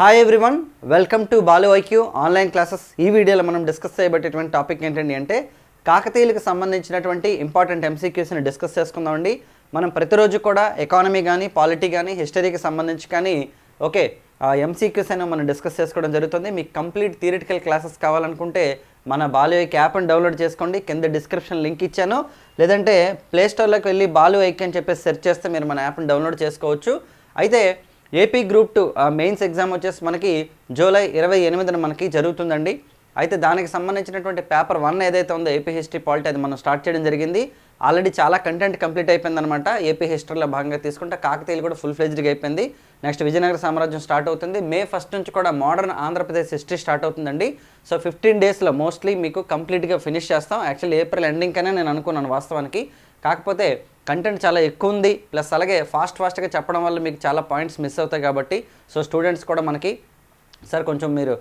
Hi everyone welcome to Balu IQ online classes ఈ వీడియోలో మనం డిస్కస్ చేయబట్టేటువంటి టాపిక్ ఏంటండి అంటే కాకతీయులకు సంబంధించినటువంటి ఇంపార్టెంట్ ఎంసీక్యూస్ని డిస్కస్ చేసుకుందామండి మనం ప్రతిరోజు కూడా ఎకానమీ కానీ పాలిటీ కానీ హిస్టరీకి సంబంధించి కానీ ఓకే ఎంసీక్యూస్ అయినా మనం డిస్కస్ చేసుకోవడం జరుగుతుంది. మీకు కంప్లీట్ థియరిటికల్ క్లాసెస్ కావాలనుకుంటే మన బాలు ఐక్ యాప్ని డౌన్లోడ్ చేసుకోండి. కింద డిస్క్రిప్షన్ లింక్ ఇచ్చాను. లేదంటే ప్లేస్టోర్లోకి వెళ్ళి బాలు ఐక్ అని చెప్పేసి సెర్చ్ చేస్తే మీరు మన యాప్ని డౌన్లోడ్ చేసుకోవచ్చు. అయితే AP group two mains exam వచ్చేసి మనకి జూలై ఇరవై ఎనిమిదిన మనకి జరుగుతుందండి. అయితే దానికి సంబంధించినటువంటి పేపర్ వన్ ఏదైతే ఉందో ఏపీ హిస్టరీ పాలిటీ అది మనం స్టార్ట్ చేయడం జరిగింది. ఆల్రెడీ చాలా కంటెంట్ కంప్లీట్ అయిపోయిందనమాట ఏపీ హిస్టరీలో భాగంగా తీసుకుంటే కాకతీయులు కూడా ఫుల్ ఫ్లెజ్డ్గా అయిపోయింది. నెక్స్ట్ విజయనగర సామ్రాజ్యం స్టార్ట్ అవుతుంది. మే ఫస్ట్ నుంచి కూడా మోడర్న్ ఆంధ్రప్రదేశ్ హిస్టరీ స్టార్ట్ అవుతుందండి. సో ఫిఫ్టీన్ డేస్లో మోస్ట్లీ మీకు కంప్లీట్గా ఫినిష్ చేస్తాం. యాక్చువల్లీ ఏప్రిల్ ఎండింగ్ కనే నేను అనుకున్నాను వాస్తవానికి. కాకపోతే కంటెంట్ చాలా ఎక్కువ ఉంది. ప్లస్ అలాగే ఫాస్ట్ ఫాస్ట్గా చెప్పడం వల్ల మీకు చాలా పాయింట్స్ మిస్ అవుతాయి కాబట్టి సో స్టూడెంట్స్ కూడా మనకి సార్ కొంచెం మీరు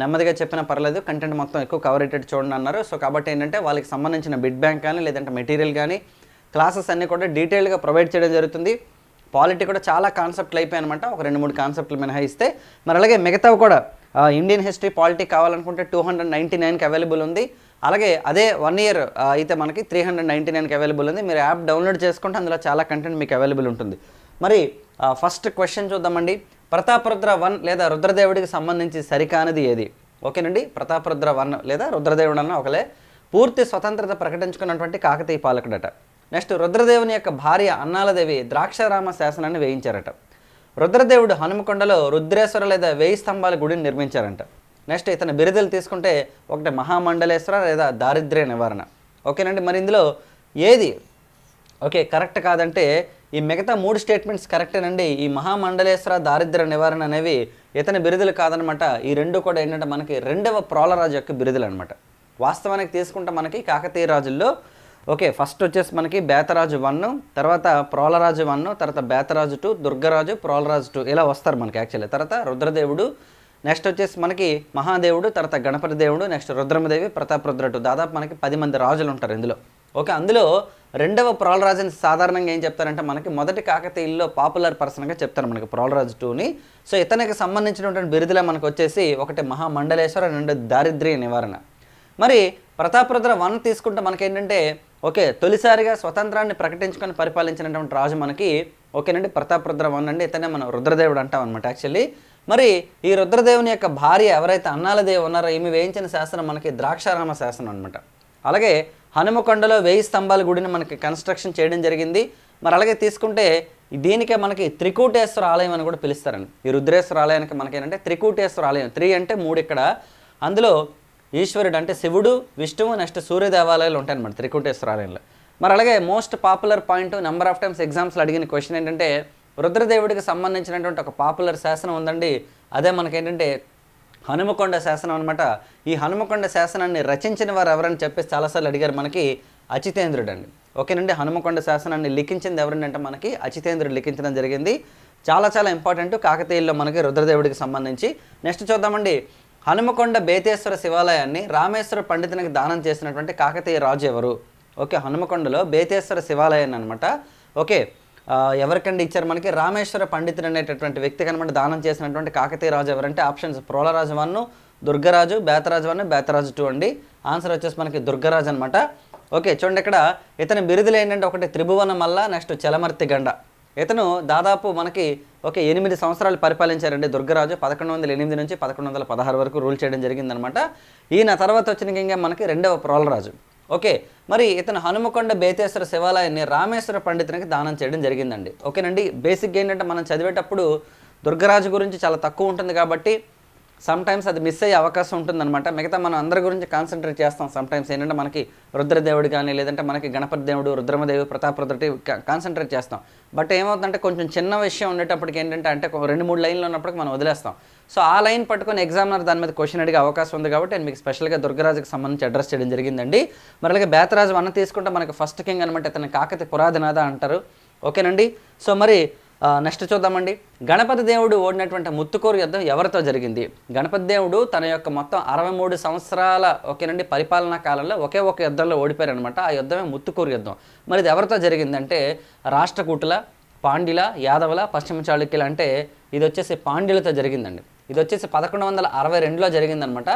నెమ్మదిగా చెప్పినా పర్లేదు కంటెంట్ మొత్తం ఎక్కువ కవర్ అయ్యేటట్టు చూడండి అన్నారు. సో కాబట్టి ఏంటంటే వాళ్ళకి సంబంధించిన బిడ్ బ్యాంక్ కానీ లేదంటే మెటీరియల్ కానీ క్లాసెస్ అన్నీ కూడా డీటెయిల్గా ప్రొవైడ్ చేయడం జరుగుతుంది. పాలిటీ కూడా చాలా కాన్సెప్ట్లు అయిపోయాయి అనమాట ఒక రెండు మూడు కాన్సెప్ట్లు మినహాయిస్తే. మరి అలాగే మిగతావి కూడా ఇండియన్ హిస్టరీ పాలిటీ కావాలనుకుంటే టూ హండ్రెడ్ నైంటీ నైన్కి అవైలబుల్ ఉంది. అలాగే అదే వన్ ఇయర్ అయితే మనకి త్రీ హండ్రెడ్ నైంటీ నైన్కి అవైలబుల్ ఉంది. మీరు యాప్ డౌన్లోడ్ చేసుకుంటే అందులో చాలా కంటెంట్ మీకు అవైలబుల్ ఉంటుంది. మరి ఫస్ట్ క్వశ్చన్ చూద్దామండి. ప్రతాపరుద్ర వన్ లేదా రుద్రదేవుడికి సంబంధించి సరికానిది ఏది? ఓకేనండి? ప్రతాపరుద్ర వన్ లేదా రుద్రదేవుడు అన్న ఒకలే. పూర్తి స్వతంత్రత ప్రకటించుకున్నటువంటి కాకతీయ పాలకుడట. నెక్స్ట్ రుద్రదేవుని యొక్క భార్య అన్నాలదేవి ద్రాక్షారామ శాసనాన్ని వేయించారట. రుద్రదేవుడు హనుమకొండలో రుద్రేశ్వర లేదా వేయి స్తంభాల గుడిని నిర్మించారంట. నెక్స్ట్ ఇతని బిరుదులు తీసుకుంటే ఒకటి మహామండలేశ్వర లేదా దారిద్ర్య నివారణ. ఓకేనండి మరి ఇందులో ఏది? ఓకే కరెక్ట్ కాదంటే ఈ మిగతా మూడు స్టేట్మెంట్స్ కరెక్టేనండి. ఈ మహామండలేశ్వర దారిద్ర్య నివారణ అనేవి ఇతని బిరుదులు కాదనమాట. ఈ రెండు కూడా ఏంటంటే మనకి రెండవ ప్రోలరాజు యొక్క బిరుదులు అనమాట వాస్తవానికి తీసుకుంటే మనకి కాకతీయ రాజుల్లో ఓకే ఫస్ట్ వచ్చేసి మనకి బేతరాజు వన్ తర్వాత ప్రోలరాజు వన్ తర్వాత బేతరాజు టూ దుర్గరాజు ప్రోలరాజు టూ ఇలా వస్తారు మనకి యాక్చువల్లీ తర్వాత రుద్రదేవుడు నెక్స్ట్ వచ్చేసి మనకి మహాదేవుడు తర్వాత గణపతి దేవుడు నెక్స్ట్ రుద్రమదేవి ప్రతాపరుద్ర టూ దాదాపు మనకి పది మంది రాజులు ఉంటారు ఇందులో. ఓకే అందులో రెండవ ప్రోలరాజుని సాధారణంగా ఏం చెప్తారంటే మనకి మొదటి కాకతీయుల్లో పాపులర్ పర్సన్గా చెప్తారు మనకి ప్రోలరాజు టూని సో ఇతనికి సంబంధించినటువంటి బిరుదులే మనకు వచ్చేసి ఒకటి మహామండలేశ్వర రెండు దారిద్ర్య నివారణ. మరి ప్రతాపరుద్ర వన్ తీసుకుంటే మనకేంటంటే ఓకే తొలిసారిగా స్వతంత్రాన్ని ప్రకటించుకొని పరిపాలించినటువంటి రాజు మనకి ఓకేనండి ప్రతాపరుద్ర వన్ అండి. ఇతనే మనం రుద్రదేవుడు అంటాం అనమాట యాక్చువల్లీ మరి ఈ రుద్రదేవుని యొక్క భార్య ఎవరైతే అన్నాలదేవి ఉన్నారో ఈమె వేయించిన శాసనం మనకి ద్రాక్షారామ శాసనం అనమాట అలాగే హనుమకొండలో వెయ్యి స్తంభాల గుడిని మనకి కన్స్ట్రక్షన్ చేయడం జరిగింది. మరి అలాగే తీసుకుంటే దీనికే మనకి త్రికూటేశ్వర ఆలయం అని కూడా పిలుస్తారండి. ఈ రుద్రేశ్వర ఆలయానికి మనకేంటంటే త్రికూటేశ్వర ఆలయం త్రీ అంటే మూడు ఇక్కడ. అందులో ఈశ్వరుడు అంటే శివుడు విష్ణువు నెక్స్ట్ సూర్య దేవాలయాలు ఉంటాయన్నమాట త్రికూటేశ్వర ఆలయంలో. మరి అలాగే most popular point number of times ఎగ్జామ్స్లో అడిగిన క్వశ్చన్ ఏంటంటే రుద్రదేవుడికి సంబంధించినటువంటి ఒక పాపులర్ శాసనం ఉందండి. అదే మనకేంటంటే హనుమకొండ శాసనం అనమాట ఈ హనుమకొండ శాసనాన్ని రచించిన వారు ఎవరని చెప్పేసి చాలాసార్లు అడిగారు మనకి అచితేంద్రుడు అండి ఓకేనండి హనుమకొండ శాసనాన్ని లిఖించింది ఎవరంటే మనకి అచితేంద్రుడు లిఖించడం జరిగింది. చాలా చాలా ఇంపార్టెంట్ కాకతీయుల్లో మనకి రుద్రదేవుడికి సంబంధించి. నెక్స్ట్ చూద్దామండి. హనుమకొండ బేతేశ్వర శివాలయాన్ని రామేశ్వర పండితునికి దానం చేసినటువంటి కాకతీయ రాజు ఎవరు? ఓకే హనుమకొండలో బేతేశ్వర శివాలయాన్ని అనమాట ఓకే ఎవరికండి ఇచ్చారు? మనకి రామేశ్వర పండితుడు అనేటటువంటి వ్యక్తి కనమాట దానం చేసినటువంటి కాకతీయ రాజు ఎవరంటే options. Prolaraju one Durgaraju Betaraju one Betaraju two అండి. ఆన్సర్ వచ్చేసి మనకి దుర్గరాజు అనమాట ఓకే చూడండి ఇక్కడ. ఇతని బిరుదులు ఏంటంటే ఒకటి త్రిభువన మల్ల నెక్స్ట్ చలమర్తి గండ. ఇతను దాదాపు మనకి ఒక ఎనిమిది సంవత్సరాలు పరిపాలించారండి దుర్గరాజు. పదకొండు వందల ఎనిమిది నుంచి పదకొండు వందల పదహారు వరకు రూల్ చేయడం జరిగిందనమాట ఈయన తర్వాత వచ్చిన ఇంకా మనకి రెండవ ప్రోలరాజు. ఓకే మరి ఇతను హనుమకొండ బేతేశ్వర శివాలయాన్ని రామేశ్వర పండితునికి దానం చేయడం జరిగిందండి. ఓకేనండి బేసిక్గా ఏంటంటే మనం చదివేటప్పుడు దుర్గరాజు గురించి చాలా తక్కువ ఉంటుంది కాబట్టి సమ్టైమ్స్ అది మిస్ అయ్యే అవకాశం ఉంటుందన్నమాట. మిగతా మనం అందరి గురించి కాన్సన్ట్రేట్ చేస్తాం సమ్టైమ్స్ ఏంటంటే మనకి రుద్రదేవుడు కానీ లేదంటే మనకి గణపతి దేవుడు రుద్రమదేవి ప్రతాపరుద్రటి కాన్సన్ట్రేట్ చేస్తాం. బట్ ఏమవుతుందంటే కొంచెం చిన్న విషయం ఉండేటప్పటికి ఏంటంటే అంటే రెండు మూడు లైన్లు ఉన్నప్పటికి మనం వదిలేస్తాం. సో ఆ లైన్ పట్టుకొని ఎగ్జామినర్ దాని మీద క్వశ్చన్ అడిగే అవకాశం ఉంది కాబట్టి నేను మీకు స్పెషల్గా దుర్గరాజుకి సంబంధించి అడ్రస్ చేయడం జరిగిందండి. మరి అలాగే బేతరాజు వన్న తీసుకుంటే మనకి ఫస్ట్ కింగ్ అనమాట ఇతను కాకతి పురాధనాథ అంటారు. ఓకేనండి? సో మరి నెక్స్ట్ చూద్దామండి. గణపతి దేవుడు ఓడినటువంటి ముత్తుకూరు యుద్ధం ఎవరితో జరిగింది? గణపతి దేవుడు తన యొక్క మొత్తం అరవై మూడు సంవత్సరాల ఓకేనండి పరిపాలనా కాలంలో ఒకే ఒక యుద్ధంలో ఓడిపోయారు అనమాట ఆ యుద్ధమే ముత్తుకూరు యుద్ధం. మరి ఇది ఎవరితో జరిగిందంటే రాష్ట్రకూటుల పాండ్యుల యాదవుల పశ్చిమ చాళుక్యుల అంటే ఇది వచ్చేసి పాండ్యులతో జరిగిందండి. ఇది వచ్చేసి పదకొండు వందల అరవై రెండులో జరిగిందనమాట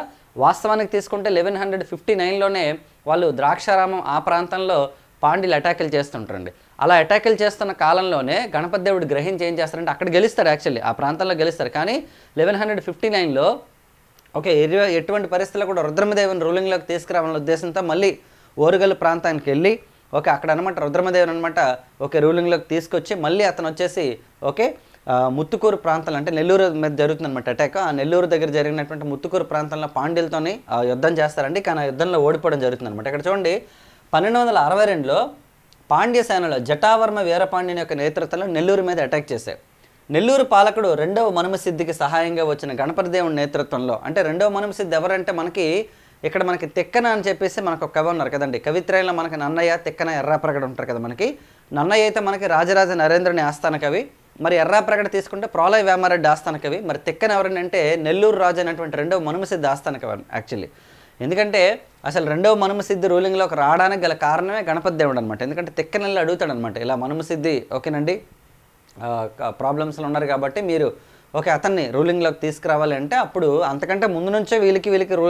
వాస్తవానికి తీసుకుంటే లెవెన్ హండ్రెడ్ ఫిఫ్టీ నైన్లోనే వాళ్ళు ద్రాక్షారామం ఆ ప్రాంతంలో పాండ్యులు అటాకులు చేస్తుంటారండి. అలా అటాకులు చేస్తున్న కాలంలోనే గణపతి దేవుడు గ్రహించి ఏం చేస్తారంటే అక్కడ గెలుస్తారు యాక్చువల్లీ. ఆ ప్రాంతంలో గెలుస్తారు. కానీ లెవెన్ హండ్రెడ్ ఫిఫ్టీ నైన్లో ఓకే ఎరు- ఎటువంటి పరిస్థితుల్లో కూడా రుద్రమదేవుని రూలింగ్లోకి తీసుకురావాలనే ఉద్దేశంతో మళ్ళీ ఓరుగల్ ప్రాంతానికి వెళ్ళి ఓకే అక్కడ అనమాట రుద్రమదేవుని అనమాట ఓకే రూలింగ్లోకి తీసుకొచ్చి మళ్ళీ అతను వచ్చేసి ఓకే ముత్తుకూరు ప్రాంతాలు అంటే నెల్లూరు మీద జరుగుతుందన్నమాట అటాక్ ఆ నెల్లూరు దగ్గర జరిగినటువంటి ముత్తుకూరు ప్రాంతంలో పాండ్యులతోని ఆ, యుద్ధం చేస్తారండి. కానీ ఆ యుద్ధంలో ఓడిపోవడం జరుగుతుందన్నమాట. ఇక్కడ చూడండి పన్నెండు వందల అరవై రెండులో పాండ్య సేనలో జటావర్మ వీరపాండ్యుని యొక్క నేతృత్వంలో నెల్లూరు మీద అటాక్ చేశారు నెల్లూరు పాలకుడు రెండవ మనుమసిద్ధికి సహాయంగా వచ్చిన గణపతి దేవుని నేతృత్వంలో అంటే రెండవ మనుమసిద్ధి ఎవరంటే మనకి ఇక్కడ మనకి తిక్కన అని చెప్పేసి మనకు ఒక కవి ఉన్నారు కదండి. కవిత్రయంలో మనకి నన్నయ్య తిక్కన ఎర్రాప్రగడ ఉంటారు కదా మనకి. నన్నయ్య అయితే మనకి రాజరాజ నరేంద్రుని ఆస్థాన కవి. మరి ఎర్రాప్రగడ తీసుకుంటే ప్రోలయ వేమారెడ్డి ఆస్థాన కవి. మరి తిక్కన ఎవరని అంటే నెల్లూరు రాజు అనేటువంటి రెండవ మనుమసిద్ధి ఆస్థాన కవి యాక్చువల్లీ ఎందుకంటే అసలు రెండవ మనుమసిద్ధి రూలింగ్లోకి రావడానికి గల కారణమే గణపతి దేవుడు అనమాట ఎందుకంటే తిక్కనెల్లి అడుగుతాడు అనమాట ఇలా మనుమసిద్ధి ఓకేనండి? ప్రాబ్లమ్స్లో ఉన్నారు కాబట్టి మీరు ఓకే అతన్ని రూలింగ్లోకి తీసుకురావాలి అంటే అప్పుడు అంతకంటే ముందు నుంచే వీళ్ళకి వీళ్ళకి రూ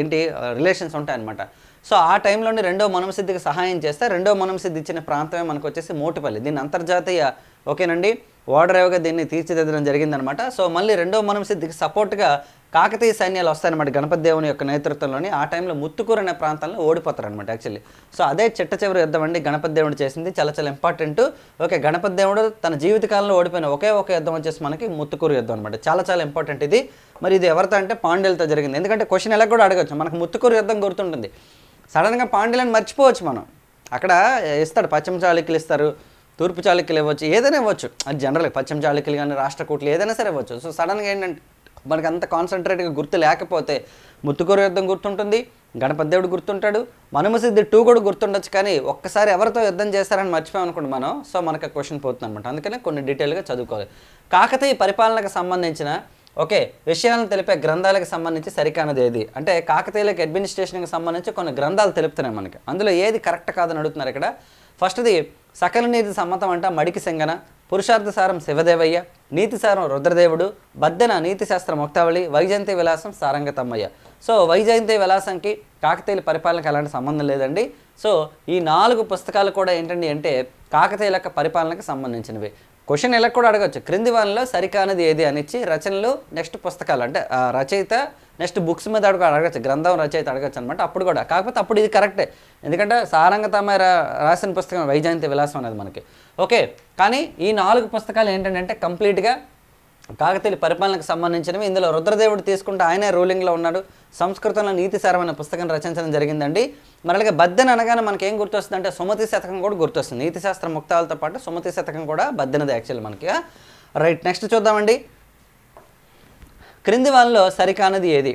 ఏంటి రిలేషన్స్ ఉంటాయన్నమాట. సో ఆ టైంలోనే రెండో మనుమసిద్ధికి సహాయం చేస్తే రెండో మనుమసిద్ధి ఇచ్చిన ప్రాంతమే మనకు వచ్చేసి మోటుపల్లి. దీన్ని అంతర్జాతీయ ఓకేనండి? ఓడరేవుగా దీన్ని తీర్చిదిద్దడం జరిగిందనమాట. సో మళ్ళీ రెండో మనుమసిద్ధికి సపోర్ట్గా కాకతీయ సైన్యాలు వస్తాయన్నమాట గణపతి దేవుని యొక్క నేతృత్వంలోని. ఆ టైంలో ముత్తుకూరు అనే ప్రాంతంలో ఓడిపోతారు అనమాట యాక్చువల్లీ. సో అదే చిట్ట చివరి యుద్ధం అండి గణపతి దేవుడు చేసింది. చాలా చాలా ఇంపార్టెంట్. ఓకే గణపతి దేవుడు తన జీవితకాలంలో ఓడిపోయిన ఒకే ఒక యుద్ధం వచ్చేసి మనకి ముత్తుకూరు యుద్ధం అనమాట చాలా చాలా ఇంపార్టెంట్ ఇది. మరి ఇది ఎవరితో అంటే పాండ్యులతో జరిగింది. ఎందుకంటే క్వశ్చన్ ఎలా కూడా అడగచ్చు. మనకు ముత్తుకూరు యుద్ధం గుర్తుంటుంది. సడన్గా పాండ్యులను మర్చిపోవచ్చు మనం. అక్కడ ఇస్తాడు పశ్చిమ చాళుక్యులు ఇస్తారు. తూర్పు చాళుక్యులు ఇవ్వచ్చు ఏదైనా ఇవ్వచ్చు. అది జనరల్ పశ్చిమ చాళుక్యులు కానీ రాష్ట్రకూట్లు ఏదైనా సరే ఇవ్వచ్చు. సో సడన్గా ఏంటంటే మనకి అంత కాన్సన్ట్రేట్గా గుర్తు లేకపోతే ముత్తుకూరు యుద్ధం గుర్తుంటుంది గణపతి దేవుడు గుర్తుంటాడు మనుమసిద్ధి టూ కూడా గుర్తుండొచ్చు కానీ ఒక్కసారి ఎవరితో యుద్ధం చేస్తారని మర్చిపోయాం అనుకోండి మనం. సో మనకు క్వశ్చన్ పోతుంది అనమాట అందుకనే కొన్ని డీటెయిల్గా చదువుకోవాలి. కాకతీయ పరిపాలనకు సంబంధించిన ఓకే విషయాలను తెలిపే గ్రంథాలకు సంబంధించి సరికానది ఏది? అంటే కాకతీయులకు అడ్మినిస్ట్రేషన్కి సంబంధించి కొన్ని గ్రంథాలు తెలుపుతున్నాయి మనకి. అందులో ఏది కరెక్ట్ కాదని అడుగుతున్నారు ఇక్కడ? ఫస్ట్ది సకల నీతి సమ్మతం అంట మడికి సింగన పురుషార్థసారం శివదేవయ్య నీతిసారం రుద్రదేవుడు బద్దెన నీతిశాస్త్ర ముక్తావళి వైజయంతి విలాసం సారంగతమ్మయ్య సో వైజయంతి విలాసంకి కాకతీయుల పరిపాలనకి ఎలాంటి సంబంధం లేదండి. సో ఈ నాలుగు పుస్తకాలు కూడా ఏంటండి అంటే కాకతీయుల యొక్క పరిపాలనకు సంబంధించినవి. క్వశ్చన్ ఇలా కూడా అడగచ్చు. క్రింది వానిలో సరికానది ఏది అని ఇచ్చి రచనలు నెక్స్ట్ పుస్తకాలు అంటే రచయిత నెక్స్ట్ బుక్స్ మీద అడుగు అడగచ్చు. గ్రంథం రచయిత అడగచ్చు అనమాట అప్పుడు కూడా. కాకపోతే అప్పుడు ఇది కరెక్టే. ఎందుకంటే సారంగతమ్మ రాసిన పుస్తకం వైజయంతి విలాసం అనేది మనకి. ఓకే. కానీ ఈ నాలుగు పుస్తకాలు ఏంటంటే కంప్లీట్గా కాకతీయుల పరిపాలనకు సంబంధించినవి. ఇందులో రుద్రదేవుడు తీసుకుంటే ఆయనే రూలింగ్లో ఉన్నాడు. సంస్కృతంలో నీతిసారమైన పుస్తకం రచించడం జరిగిందండి. మరి బద్దెన అనగానే మనకి ఏం గుర్తొస్తుంది అంటే సుమతి శతకం కూడా గుర్తొస్తుంది. నీతిశాస్త్ర ముక్తాలతో పాటు సుమతి శతకం కూడా బద్దెనది యాక్చువల్ మనకి. రైట్ నెక్స్ట్ చూద్దామండి. క్రింది వాళ్ళలో సరికానది ఏది?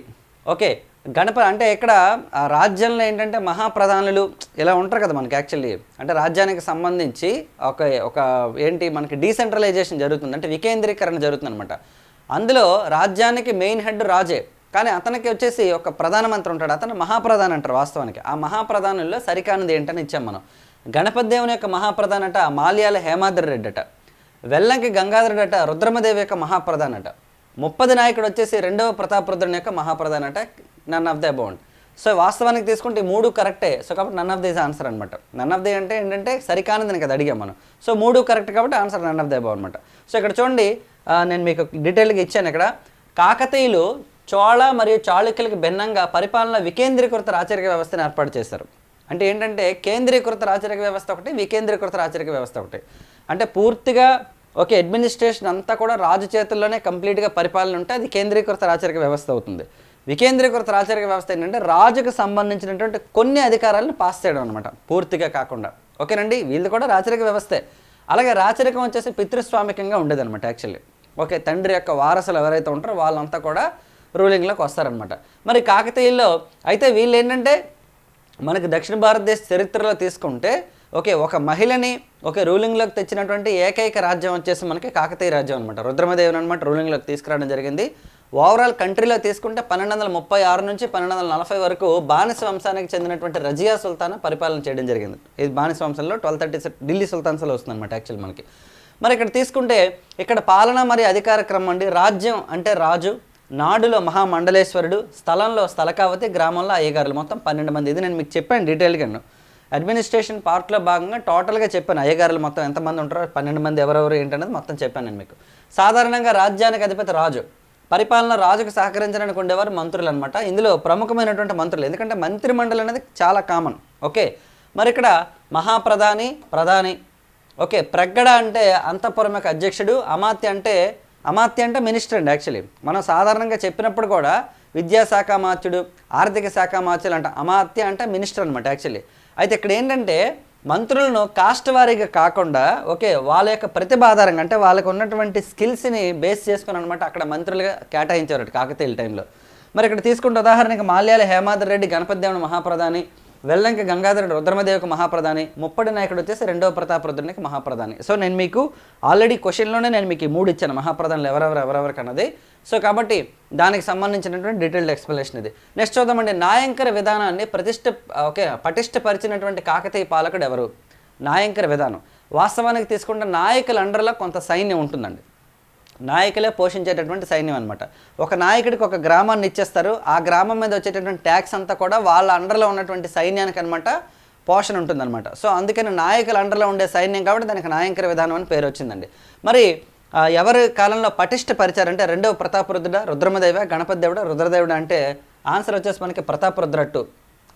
ఓకే గణప అంటే ఇక్కడ ఆ రాజ్యంలో ఏంటంటే మహాప్రధానులు ఇలా ఉంటారు కదా మనకి యాక్చువల్లీ. అంటే రాజ్యానికి సంబంధించి ఒక ఒక ఏంటి మనకి డీసెంట్రలైజేషన్ జరుగుతుంది. అంటే వికేంద్రీకరణ జరుగుతుంది అనమాట అందులో రాజ్యానికి మెయిన్ హెడ్ రాజే. కానీ అతనికి వచ్చేసి ఒక ప్రధానమంత్రి ఉంటాడు. అతను మహాప్రధాన్ అంటారు వాస్తవానికి. ఆ మహాప్రధానుల్లో సరికానిది ఏంటని ఇచ్చాం మనం. గణపతి దేవుని యొక్క మహాప్రధానట మాల్యాల హేమాద్రి రెడ్డి అట వెల్లంకి గంగాధరుడట రుద్రమదేవి యొక్క మహాప్రధానట ముప్పది నాయకుడు వచ్చేసి రెండవ ప్రతాపరుద్రుని యొక్క మహాప్రధానట నన్ ఆఫ్ ద అబౌండ్. సో వాస్తవానికి తీసుకుంటే ఈ మూడు కరెక్టే. సో కాబట్టి నన్ ఆఫ్ ద ఆన్సర్ అనమాట నన్ ఆఫ్ ది అంటే ఏంటంటే సరికానిదని కదా అడిగాం మనం. సో మూడు కరెక్ట్ కాబట్టి answer none of the above అనమాట సో ఇక్కడ చూడండి నేను మీకు డీటెయిల్గా ఇచ్చాను ఇక్కడ. కాకతీయులు చోళ మరియు చాళుక్యులకు భిన్నంగా పరిపాలన వికేంద్రీకృత రాచరిక వ్యవస్థను ఏర్పాటు చేశారు. అంటే ఏంటంటే కేంద్రీకృత రాచరిక వ్యవస్థ ఒకటి వికేంద్రీకృత రాచరిక వ్యవస్థ ఒకటి. అంటే పూర్తిగా ఓకే అడ్మినిస్ట్రేషన్ అంతా కూడా రాజు చేతుల్లోనే కంప్లీట్గా పరిపాలన ఉంటే అది కేంద్రీకృత రాచరిక వ్యవస్థ అవుతుంది. వికేంద్రీకృత రాచరిక వ్యవస్థ ఏంటంటే రాజుకు సంబంధించినటువంటి కొన్ని అధికారాలను పాస్ చేయడం అనమాట పూర్తిగా కాకుండా. ఓకేనండి? వీళ్ళు కూడా రాచరిక వ్యవస్థే. అలాగే రాచరికం వచ్చేసి పితృస్వామికంగా ఉండేదన్నమాట యాక్చువల్లీ ఓకే తండ్రి యొక్క వారసులు ఎవరైతే ఉంటారో వాళ్ళంతా కూడా రూలింగ్లోకి వస్తారనమాట మరి కాకతీయుల్లో అయితే వీళ్ళు ఏంటంటే మనకు దక్షిణ భారతదేశ చరిత్రలో తీసుకుంటే ఓకే ఒక మహిళని ఒక రూలింగ్లోకి తెచ్చినటువంటి ఏకైక రాజ్యం వచ్చేసి మనకి కాకతీయ రాజ్యం అనమాట రుద్రమదేవుని అనమాట రూలింగ్లోకి తీసుకురావడం జరిగింది. ఓవరాల్ కంట్రీలో తీసుకుంటే పన్నెండు వందల ముప్పై ఆరు నుంచి పన్నెండు వందల నలభై వరకు బానిస వంశానికి చెందినటువంటి రజియా సుల్తాన్ పరిపాలన చేయడం జరిగింది. ఇది బానిస వంశంలో ట్వెల్వ్ థర్టీ ఢిల్లీ సుల్తాన్స్లో వస్తుంది అనమాట యాక్చువల్ మనకి. మరి ఇక్కడ తీసుకుంటే ఇక్కడ పాలన మరియు అధికార క్రమం అండి. రాజ్యం అంటే రాజు నాడులో మహామండలేశ్వరుడు స్థలంలో స్థలకావతి గ్రామంలో అయ్యగారులు. మొత్తం పన్నెండు మంది. ఇది నేను మీకు చెప్పాను డీటెయిల్గా అడ్మినిస్ట్రేషన్ పార్ట్లో భాగంగా టోటల్గా చెప్పాను. అయ్యగారులు మొత్తం ఎంతమంది ఉంటారో పన్నెండు మంది ఎవరెవరు ఏంటనేది మొత్తం చెప్పాను నేను మీకు. సాధారణంగా రాజ్యానికి అధిపతి రాజు. పరిపాలన రాజుకు సహకరించడానికి ఉండేవారు మంత్రులు అనమాట ఇందులో ప్రముఖమైనటువంటి మంత్రులు. ఎందుకంటే మంత్రి మండలి అనేది చాలా కామన్. ఓకే? మరి ఇక్కడ మహాప్రధాని ప్రధాని. ఓకే? ప్రగ్గడ అంటే అంతఃపురం యొక్క అధ్యక్షుడు. అమాత్య అంటే అమాత్య అంటే మినిస్టర్ అండి యాక్చువల్లీ మనం సాధారణంగా చెప్పినప్పుడు కూడా విద్యాశాఖ అమాత్యుడు ఆర్థిక శాఖ అమాత్యులు అంట అమాత్య అంటే మినిస్టర్ అనమాట యాక్చువల్లీ అయితే ఇక్కడ ఏంటంటే మంత్రులను కాస్ట్ వారీగా కాకుండా ఓకే వాళ్ళ యొక్క ప్రతిభ ఆధారంగా అంటే వాళ్ళకు ఉన్నటువంటి స్కిల్స్ని బేస్ చేసుకుని అనమాట అక్కడ మంత్రులుగా కేటాయించారు కాకతీయుల టైంలో. మరి ఇక్కడ తీసుకుంటే ఉదాహరణకి మాల్యాల హేమాదర్ రెడ్డి గణపతి దేవుని మహాప్రధాని వెల్లంక గంగాధరుడు రుద్రమదేవికి మహాప్రధాని ముప్పటి నాయకుడు వచ్చేసి రెండవ ప్రతాపరుద్రునికి మహాప్రధాని. సో నేను మీకు ఆల్రెడీ క్వశ్చన్లోనే నేను మీకు మూడు ఇచ్చాను. మహాప్రధానులు ఎవరెవరు ఎవరెవరికి అన్నది. సో కాబట్టి దానికి సంబంధించినటువంటి డీటెయిల్డ్ ఎక్స్ప్లెనేషన్ ఇది. నెక్స్ట్ చూద్దామండి. నాయంకర విధానాన్ని ప్రతిష్ట ఓకే పటిష్టపరిచినటువంటి కాకతీయ పాలకుడు ఎవరు? నాయంకర విధానం. వాస్తవానికి తీసుకుంటే నాయకుల అండర్లో కొంత సైన్యం ఉంటుందండి. నాయకులే పోషించేటటువంటి సైన్యం అనమాట ఒక నాయకుడికి ఒక గ్రామాన్ని ఇచ్చేస్తారు. ఆ గ్రామం మీద వచ్చేటటువంటి ట్యాక్స్ అంతా కూడా వాళ్ళ అండర్లో ఉన్నటువంటి సైన్యానికి అనమాట పోషణ ఉంటుందన్నమాట. సో అందుకని నాయకుల అండర్లో ఉండే సైన్యం కాబట్టి దానికి నాయకర విధానం అని పేరు వచ్చిందండి. మరి ఎవరి కాలంలో పటిష్ట పరిచారంటే రెండవ ప్రతాపరుద్రుడ రుద్రమదేవ గణపతి దేవుడ రుద్రదేవుడు అంటే ఆన్సర్ వచ్చేసి మనకి ప్రతాపరుద్రట్టు.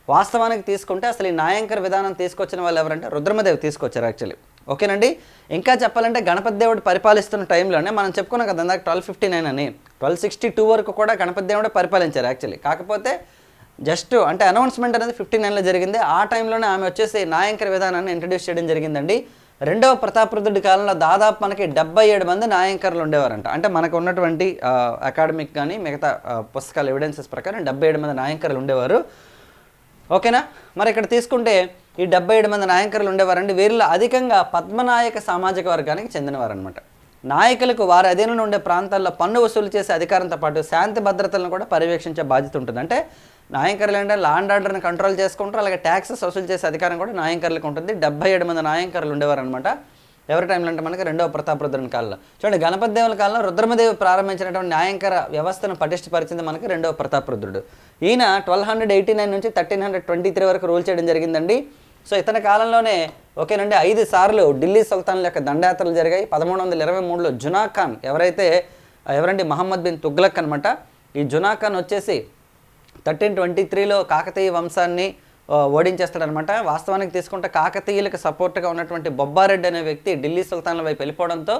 వాస్తవానికి తీసుకుంటే అసలు ఈ నాయంకర విధానం తీసుకొచ్చిన వాళ్ళు ఎవరంటే రుద్రమదేవి తీసుకొచ్చారు యాక్చువల్లీ. ఓకేనండి? ఇంకా చెప్పాలంటే గణపతి దేవుడు పరిపాలిస్తున్న టైంలోనే మనం చెప్పుకున్నాం కదా ఇందాక ట్వెల్వ్ ఫిఫ్టీ నైన్ అని. ట్వెల్వ్ సిక్స్టీ టూ వరకు కూడా గణపతి దేవుడే పరిపాలించారు యాక్చువల్లీ. కాకపోతే జస్ట్ అంటే అనౌన్స్మెంట్ అనేది ఫిఫ్టీ నైన్లో జరిగింది. ఆ టైంలోనే ఆమె వచ్చేసి నాయంకర విధానాన్ని ఇంట్రడ్యూస్ చేయడం జరిగిందండి. రెండవ ప్రతాపరుద్రుడి కాలంలో దాదాపు మనకి డెబ్బై ఏడు మంది నాయంకర్లు ఉండేవారంట. అంటే మనకు ఉన్నటువంటి అకాడమిక్ కానీ మిగతా పుస్తకాల ఎవిడెన్సెస్ ప్రకారం డెబ్బై ఏడు మంది నాయంకర్లు ఉండేవారు. ఓకేనా? మరి ఇక్కడ తీసుకుంటే ఈ డెబ్బై ఏడు మంది నాయకులు ఉండేవారండి. వీరిలో అధికంగా పద్మనాయక సామాజిక వర్గానికి చెందినవారనమాట నాయకులకు వారి అధీనంలో ఉండే ప్రాంతాల్లో పన్ను వసూలు చేసే అధికారంతో పాటు శాంతి భద్రతలను కూడా పర్యవేక్షించే బాధ్యత ఉంటుంది. అంటే నాయకర్లు అంటే లాండ్ ఆర్డర్ని కంట్రోల్ చేసుకుంటారు అలాగే ట్యాక్సెస్ వసూలు చేసే అధికారం కూడా నాయకర్లకు ఉంటుంది. డెబ్బై ఏడు మంది నాయకర్లు ఉండేవారనమాట ఎవరి టైంలో అంటే మనకి రెండవ ప్రతాపరుద్రుని కాలంలో. చూడండి గణపతి దేవుల కాలంలో రుద్రమదేవి ప్రారంభించినటువంటి న్యాయంకర వ్యవస్థను పటిష్టపరిచింది మనకి రెండవ ప్రతాపరుద్రుడు ఈయన ట్వెల్వ్ హండ్రెడ్ ఎయిటీ నైన్ నుంచి థర్టీన్ హండ్రెడ్ ట్వంటీ త్రీ వరకు రూల్ చేయడం జరిగిందండి. సో ఇతని కాలంలోనే ఓకేనండి ఐదు సార్లు ఢిల్లీ సుల్తాన్ల యొక్క దండయాత్రలు జరిగాయి. పదమూడు వందల ఇరవై మూడులో జునా ఖాన్ ఎవరైతే ఎవరండి? మహమ్మద్ బిన్ తుగ్లక్ అనమాట ఈ జునా ఖాన్ వచ్చేసి థర్టీన్ ట్వంటీ త్రీలో కాకతీయ వంశాన్ని ఓడించేస్తాడనమాట వాస్తవానికి తీసుకుంటే కాకతీయులకు సపోర్ట్గా ఉన్నటువంటి బొబ్బారెడ్డి అనే వ్యక్తి ఢిల్లీ సుల్తాన్ల వైపు వెళ్ళిపోవడంతో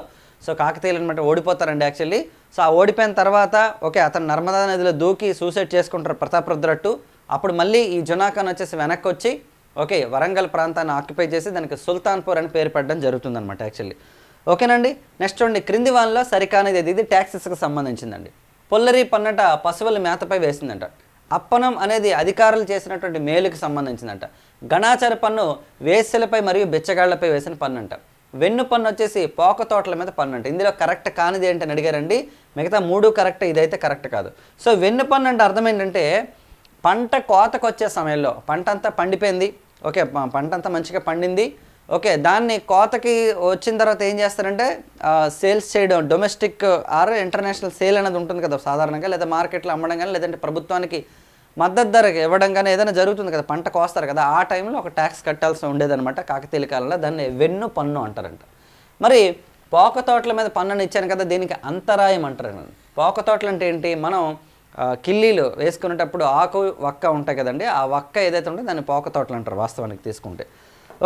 సో కాకతీయులు అనమాట ఓడిపోతారండి యాక్చువల్లీ. సో ఆ ఓడిపోయిన తర్వాత ఓకే అతను నర్మదా నదిలో దూకి సూసైడ్ చేసుకుంటారు ప్రతాపరుద్రట్టు అప్పుడు మళ్ళీ ఈ జునాఖాన్ వచ్చేసి వెనక్కి వచ్చి ఓకే వరంగల్ ప్రాంతాన్ని ఆక్యుపై చేసి దానికి సుల్తాన్పూర్ అని పేరు పెట్టడం జరుగుతుందన్నమాట యాక్చువల్లీ ఓకేనండి నెక్స్ట్ చూడండి క్రింది వానిలో సరికానిది ఇది ఇది ట్యాక్సెస్కి సంబంధించిందండి. పొల్లరి పన్నట పశువుల మేతపై వేసిందంట. అప్పనం అనేది అధికారులు చేసినటువంటి మేలుకి సంబంధించిందంట. గణాచార పన్ను వేసెలపై మరియు బిచ్చగాళ్ళపై వేసిన పన్ను అంట వెన్ను పన్ను వచ్చేసి పోక తోటల మీద పన్ను అంట ఇందులో కరెక్ట్ కానిది ఏంటని అడిగారండి. మిగతా మూడు కరెక్ట్ ఇదైతే కరెక్ట్ కాదు. సో వెన్ను పన్ను అంటే అర్థం ఏంటంటే పంట కోతకు వచ్చే సమయంలో పంట అంతా పండిపోయింది. ఓకే పంట అంతా మంచిగా పండింది. ఓకే దాన్ని కోతకి వచ్చిన తర్వాత ఏం చేస్తారంటే సేల్స్ చేయడం డొమెస్టిక్ ఆర్ ఇంటర్నేషనల్ సేల్ అనేది ఉంటుంది కదా సాధారణంగా లేదా మార్కెట్లో అమ్మడం కానీ లేదంటే ప్రభుత్వానికి మద్దతు ధరకి ఇవ్వడం కానీ ఏదైనా జరుగుతుంది కదా పంట కోస్తారు కదా ఆ టైంలో ఒక ట్యాక్స్ కట్టాల్సి ఉండేదన్నమాట కాకతీయుల కాలంలో దాన్ని వెన్ను పన్ను అంటారంట. మరి పోక తోటల మీద పన్నుని ఇచ్చాను కదా దీనికి అంతరాయం అంటారు పోక తోటలు అంటే ఏంటి? మనం కిల్లీలు వేసుకునేటప్పుడు ఆకు వక్క ఉంటాయి కదండి ఆ వక్క ఏదైతే ఉంటే దాన్ని పోక తోటలు అంటారు వాస్తవానికి తీసుకుంటే.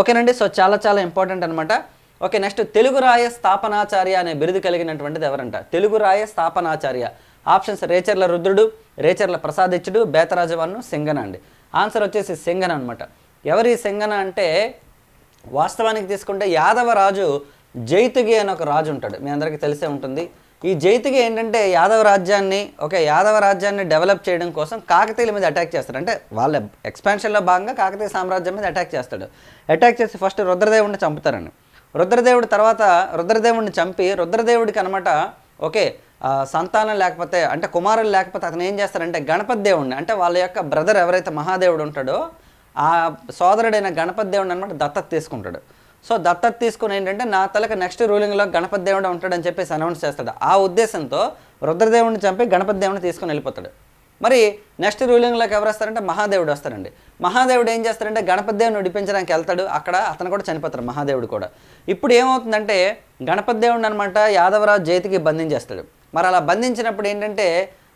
ఓకేనండి సో చాలా చాలా ఇంపార్టెంట్ అనమాట ఓకే నెక్స్ట్ తెలుగు రాయ స్థాపనాచార్య అనే బిరుదు కలిగినటువంటిది ఎవరంట? తెలుగు రాయ స్థాపనాచార్య. ఆప్షన్స్ రేచర్ల రుద్రుడు రేచర్ల ప్రసాదిచ్చుడు బేతరాజవన్ను సింగన అండి. ఆన్సర్ వచ్చేసి సింగన అనమాట ఎవరి సింగన అంటే వాస్తవానికి తీసుకుంటే యాదవ రాజు జైతుగి అని ఒక రాజు ఉంటాడు. మీ అందరికీ తెలిసే ఉంటుంది. ఈ జైతికి ఏంటంటే యాదవ రాజ్యాన్ని ఒక యాదవ రాజ్యాన్ని డెవలప్ చేయడం కోసం కాకతీయుల మీద అటాక్ చేస్తాడు. అంటే వాళ్ళ ఎక్స్పాన్షన్లో భాగంగా కాకతీయ సామ్రాజ్యం మీద అటాక్ చేస్తాడు. అటాక్ చేసి ఫస్ట్ రుద్రదేవుడిని చంపుతారని. రుద్రదేవుడు తర్వాత రుద్రదేవుడిని చంపి రుద్రదేవుడికి అనమాట ఓకే సంతానం లేకపోతే అంటే కుమారులు లేకపోతే అతను ఏం చేస్తారంటే గణపతి దేవుడిని అంటే వాళ్ళ యొక్క బ్రదర్ ఎవరైతే మహాదేవుడు ఉంటాడో ఆ సోదరుడైన గణపతి దేవుడిని అనమాట దత్తత తీసుకుంటాడు. సో దత్తత తీసుకుని ఏంటంటే నా తలకు నెక్స్ట్ రూలింగ్లో గణపతి దేవుడు ఉంటాడని చెప్పేసి అనౌన్స్ చేస్తాడు. ఆ ఉద్దేశంతో రుద్రదేవుడిని చంపి గణపతి దేవుడిని తీసుకొని వెళ్ళిపోతాడు. మరి నెక్స్ట్ రూలింగ్లోకి ఎవరు వస్తారంటే మహాదేవుడు వస్తారండి. మహాదేవుడు ఏం చేస్తారంటే గణపతి దేవుడిని విడిపించడానికి వెళ్తాడు. అక్కడ అతను కూడా చనిపోతారు మహాదేవుడు కూడా. ఇప్పుడు ఏమవుతుందంటే గణపతి దేవుడిని అనమాట యాదవరాజు జైతికి బంధించేస్తాడు. మరి అలా బంధించినప్పుడు ఏంటంటే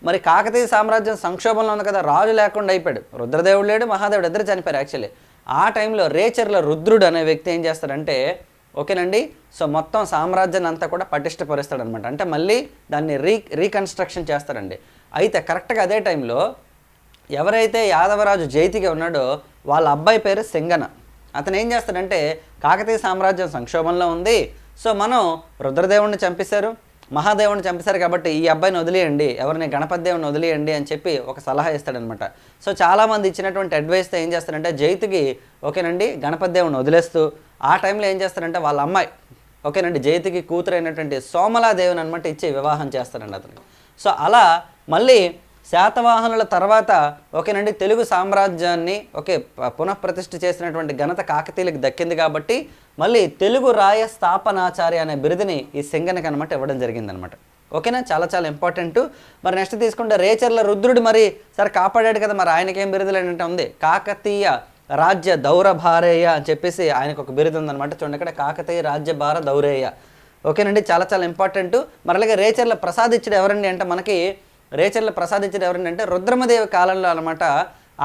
మరి కాకతీయ సామ్రాజ్యం సంక్షోభంలో ఉంది కదా రాజు లేకుండా అయిపోయాడు. రుద్రదేవుడు లేడు మహాదేవుడు ఇద్దరు చనిపోయారు యాక్చువల్లీ ఆ టైంలో రేచర్ల రుద్రుడు అనే వ్యక్తి ఏం చేస్తాడంటే ఓకేనండి సో మొత్తం సామ్రాజ్యాన్ని అంతా కూడా పటిష్టపరుస్తాడనమాట. అంటే మళ్ళీ దాన్ని రీ రీకన్స్ట్రక్షన్ చేస్తాడండి. అయితే కరెక్ట్గా అదే టైంలో ఎవరైతే యాదవరాజు జైతిగా ఉన్నాడో వాళ్ళ అబ్బాయి పేరు సింగన. అతను ఏం చేస్తాడంటే కాకతీయ సామ్రాజ్యం సంక్షోభంలో ఉంది. సో మనం రుద్రదేవుణ్ణి చంపేశారు మహాదేవుని చంపేశారు కాబట్టి ఈ అబ్బాయిని వదిలేయండి ఎవరిని గణపతి దేవుని వదిలేయండి అని చెప్పి ఒక సలహా ఇస్తాడనమాట. సో చాలామంది ఇచ్చినటువంటి అడ్వైస్తో ఏం చేస్తారంటే జైతుకి ఓకేనండి గణపతి దేవుని వదిలేస్తూ ఆ టైంలో ఏం చేస్తారంటే వాళ్ళ అమ్మాయి ఓకేనండి జైతికి కూతురు అయినటువంటి సోమలాదేవిని అనమాట ఇచ్చి వివాహం చేస్తారండి అతనికి సో అలా మళ్ళీ శాతవాహనుల తర్వాత ఓకేనండి తెలుగు సామ్రాజ్యాన్ని ఓకే పునఃప్రతిష్ఠ చేసినటువంటి ఘనత కాకతీయులకు దక్కింది కాబట్టి మళ్ళీ తెలుగు రాయ స్థాపనాచార్య అనే బిరుదుని ఈ సింగనకి అనమాట ఇవ్వడం జరిగిందనమాట ఓకేనా? చాలా చాలా ఇంపార్టెంట్. మరి నెక్స్ట్ తీసుకుంటే రేచర్ల రుద్రుడు మరి సరే కాపాడాడు కదా మరి ఆయనకేం బిరుదులు ఏంటంటే ఉంది? కాకతీయ రాజ్య దౌరభారేయ అని చెప్పేసి ఆయనకు ఒక బిరుదు ఉందన్నమాట. చూడండి ఇక్కడ కాకతీయ రాజ్య భార దౌరేయ. ఓకేనండి? చాలా చాలా ఇంపార్టెంట్. మరి అలాగే రేచర్ల ప్రసాదించడం ఎవరండి అంటే మనకి రేచర్ల ప్రసాదించడం ఎవరండి అంటే రుద్రమదేవి కాలంలో అనమాట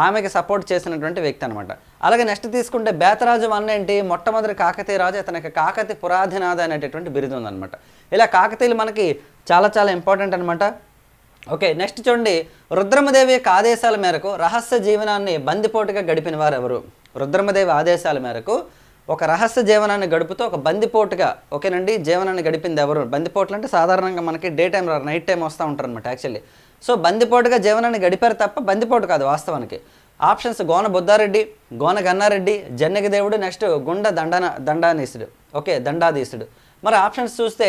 ఆమెకి సపోర్ట్ చేసినటువంటి వ్యక్తి అనమాట అలాగే నెక్స్ట్ తీసుకుంటే బేతరాజు వన్ ఏంటి? మొట్టమొదటి కాకతీయ రాజు అతనికి కాకతి పురాధినాథ అనేటటువంటి బిరుదు ఉందన్నమాట. ఇలా కాకతీయులు మనకి చాలా చాలా ఇంపార్టెంట్ అనమాట ఓకే నెక్స్ట్ చూడండి. రుద్రమదేవి యొక్క ఆదేశాల మేరకు రహస్య జీవనాన్ని బందిపోటుగా గడిపిన వారు ఎవరు రుద్రమదేవి ఆదేశాల మేరకు ఒక రహస్య జీవనాన్ని గడుపుతూ ఒక బందిపోటుగా ఓకేనండి జీవనాన్ని గడిపింది ఎవరు? బందిపోట్లు అంటే సాధారణంగా మనకి డే టైం నైట్ టైం వస్తూ ఉంటారు అనమాట యాక్చువల్లీ. సో బందిపోటుగా జీవనాన్ని గడిపారు తప్ప బందిపోటు కాదు వాస్తవానికి. ఆప్షన్స్ గోన బుద్ధారెడ్డి గోన గన్నారెడ్డి జన్నగ దేవుడు నెక్స్ట్ గుండ దండన దండానీసుడు ఓకే దండాధీసుడు మరి ఆప్షన్స్ చూస్తే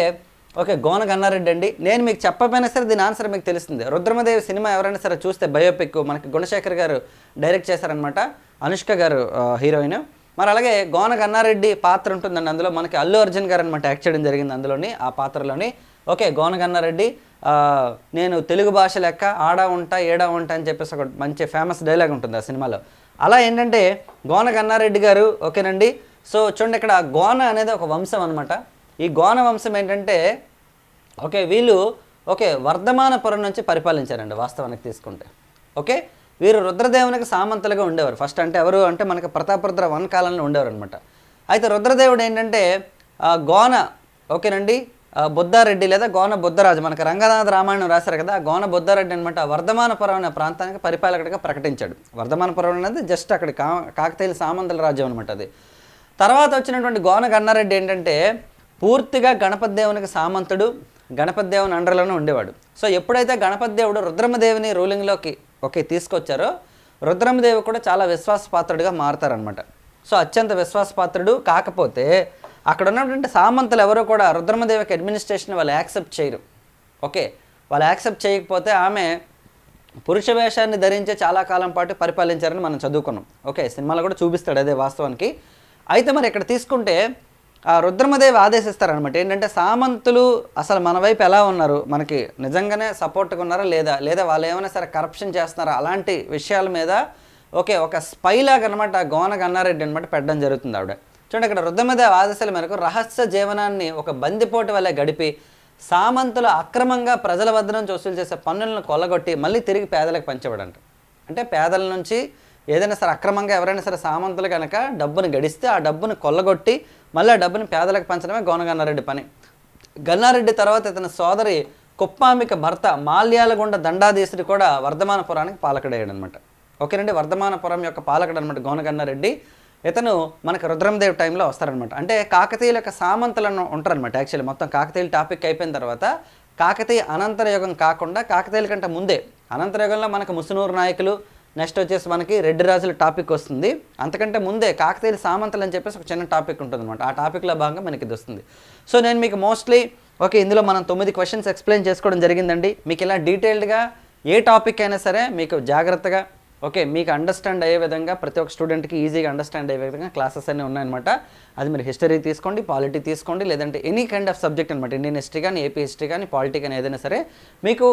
ఓకే గోన గన్నారెడ్డి అండి. నేను మీకు చెప్పకపోయినా సరే దీని ఆన్సర్ మీకు తెలుస్తుంది. రుద్రమదేవి సినిమా ఎవరైనా సరే చూస్తే బయోపిక్ మనకి గుణశేఖర్ గారు డైరెక్ట్ చేశారనమాట అనుష్క గారు హీరోయిన్. మరి అలాగే గోన గన్నారెడ్డి పాత్ర ఉంటుందండి అందులో. మనకి అల్లు అర్జున్ గారు అనమాట యాక్ట్ చేయడం జరిగింది అందులోని ఆ పాత్రలోని. ఓకే గోనగన్నారెడ్డి నేను తెలుగు భాష లెక్క ఆడా ఉంటా ఏడా ఉంటా అని చెప్పేసి ఒక మంచి ఫేమస్ డైలాగ్ ఉంటుంది ఆ సినిమాలో. అలా ఏంటంటే గోన గన్నారెడ్డి గారు ఓకేనండి? సో చూడండి ఇక్కడ గోన అనేది ఒక వంశం అనమాట ఈ గోన వంశం ఏంటంటే ఓకే వీళ్ళు ఓకే వర్ధమానపురం నుంచి పరిపాలించారండి వాస్తవానికి తీసుకుంటే. ఓకే వీరు రుద్రదేవునికి సామంతలుగా ఉండేవారు. ఫస్ట్ అంటే ఎవరు అంటే మనకి ప్రతాపరుద్ర వన్ కాలంలో ఉండేవారు అనమాట అయితే రుద్రదేవుడు ఏంటంటే గోన ఓకేనండి? బుద్ధారెడ్డి లేదా గోన బుద్ధరాజు మనకి రంగనాథ రామాయణం రాశారు కదా ఆ గోన బుద్ధారెడ్డి అనమాట వర్ధమానపురం అనే ప్రాంతానికి పరిపాలకుడిగా ప్రకటించాడు. వర్ధమానపురం అనేది జస్ట్ అక్కడ కా కాకతీయుల సామంతుల రాజ్యం అనమాట అది. తర్వాత వచ్చినటువంటి గోన గన్నారెడ్డి ఏంటంటే పూర్తిగా గణపతి దేవునికి సామంతుడు గణపతి దేవుని అండర్లోనే ఉండేవాడు. సో ఎప్పుడైతే గణపతి దేవుడు రుద్రమదేవిని రూలింగ్లోకి ఓకే తీసుకొచ్చారో రుద్రమదేవి కూడా చాలా విశ్వాసపాత్రుడిగా మారుతారనమాట సో అత్యంత విశ్వాసపాత్రుడు కాకపోతే అక్కడ ఉన్నటువంటి సామంతులు ఎవరు కూడా రుద్రమదేవికి అడ్మినిస్ట్రేషన్ వాళ్ళు యాక్సెప్ట్ చేయరు. ఓకే వాళ్ళు యాక్సెప్ట్ చేయకపోతే ఆమె పురుష వేషాన్ని ధరించే చాలా కాలం పాటు పరిపాలించారని మనం చదువుకున్నాం. ఓకే సినిమాలో కూడా చూపిస్తాడు అదే వాస్తవానికి. అయితే మరి ఇక్కడ తీసుకుంటే ఆ రుద్రమదేవి ఆదేశిస్తారనమాట ఏంటంటే సామంతులు అసలు మన వైపు ఎలా ఉన్నారు? మనకి నిజంగానే సపోర్ట్గా ఉన్నారా లేదా? లేదా వాళ్ళు ఏమైనా సరే కరప్షన్ చేస్తున్నారా? అలాంటి విషయాల మీద ఓకే ఒక స్పైలాగా అనమాట గోన గన్నారెడ్డి అనమాట పెట్టడం జరుగుతుంది ఆవిడ. చూడండి అక్కడ రుద్రమదేవి ఆదేశాల మేరకు రహస్య జీవనాన్ని ఒక బందిపోటు వల్ల గడిపి సామంతులు అక్రమంగా ప్రజల వద్ద నుంచి వసూలు చేసే పన్నులను కొల్లగొట్టి మళ్ళీ తిరిగి పేదలకు పంచబడంట అంటే పేదల నుంచి ఏదైనా సరే అక్రమంగా ఎవరైనా సరే సామంతులు కనుక డబ్బును గడిస్తే ఆ డబ్బును కొల్లగొట్టి మళ్ళీ ఆ డబ్బును పేదలకు పంచడమే గోనగన్నారెడ్డి పని. గన్నారెడ్డి తర్వాత ఇతని సోదరి కుప్పామిక భర్త మాల్యాలగుండ దండాధీశుడు కూడా వర్ధమానపురానికి పాలకుడయ్యాడు అనమాట ఓకేనండి వర్ధమానపురం యొక్క పాలకుడు అనమాట గోనగన్నారెడ్డి. ఇతను మనకు రుద్రందేవ్ టైంలో వస్తారనమాట అంటే కాకతీయుల యొక్క సామంతులను ఉంటారనమాట యాక్చువల్లీ మొత్తం కాకతీయుల టాపిక్ అయిపోయిన తర్వాత కాకతీయ అనంతర యుగం కాకుండా కాకతీయుల కంటే ముందే అనంతర యుగంలో మనకు ముసునూరు నాయకులు నెక్స్ట్ వచ్చేసి మనకి రెడ్డి రాజుల టాపిక్ వస్తుంది. అంతకంటే ముందే కాకతీయుల సామంతులు అని చెప్పేసి ఒక చిన్న టాపిక్ ఉంటుంది అనమాట ఆ టాపిక్లో భాగంగా మనకి ఇది వస్తుంది. సో నేను మీకు మోస్ట్లీ ఓకే ఇందులో మనం తొమ్మిది క్వశ్చన్స్ ఎక్స్ప్లెయిన్ చేసుకోవడం జరిగిందండి. మీకు ఇలా డీటెయిల్డ్గా ఏ టాపిక్ అయినా సరే మీకు జాగ్రత్తగా ఓకే మీకు అండర్స్టాండ్ అయ్యే విధంగా ప్రతి ఒక్క స్టూడెంట్కి ఈజీగా అండర్స్టాండ్ అయ్యే విధంగా క్లాసెస్ అన్నీ ఉన్నాయన్నమాట. అది మీరు హిస్టరీ తీసుకోండి పాలిటీ తీసుకోండి లేదంటే ఎనీ కైండ్ ఆఫ్ సబ్జెక్ట్ అనమాట ఇండియన్ హిస్టరీ కానీ ఏపీ హిస్టరీ కానీ పాలిటీ కానీ ఏదైనా సరే మీకు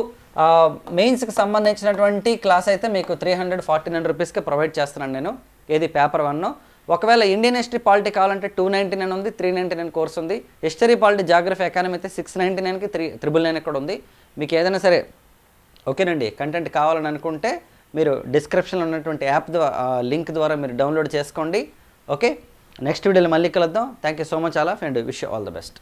మెయిన్స్కి సంబంధించినటువంటి క్లాస్ అయితే మీకు త్రీ హండ్రెడ్ ఫార్టీ నైన్ రూపీస్కి ప్రొవైడ్ చేస్తున్నాను నేను. ఏది పేపర్ వన్ ఒకవేళ ఇండియన్ హిస్టరీ పాలిటీ కావాలంటే టూ నైంటీ నైన్ ఉంది త్రీ నైంటీ నైన్ కోర్స్ ఉంది. హిస్టరీ పాలిటీ జాగ్రఫీ ఎకానమీ అయితే సిక్స్ నైంటీ నైన్కి త్రీ త్రిబుల్ నైన్ కూడా ఉంది. మీకు ఏదైనా సరే ఓకేనండి కంటెంట్ కావాలని అనుకుంటే మీరు డిస్క్రిప్షన్లో ఉన్నటువంటి యాప్ ద్వారా లింక్ ద్వారా మీరు డౌన్లోడ్ చేసుకోండి. ఓకే నెక్స్ట్ వీడియోలో మళ్ళీ కలుద్దాం. Thank you so much all of and wish all the best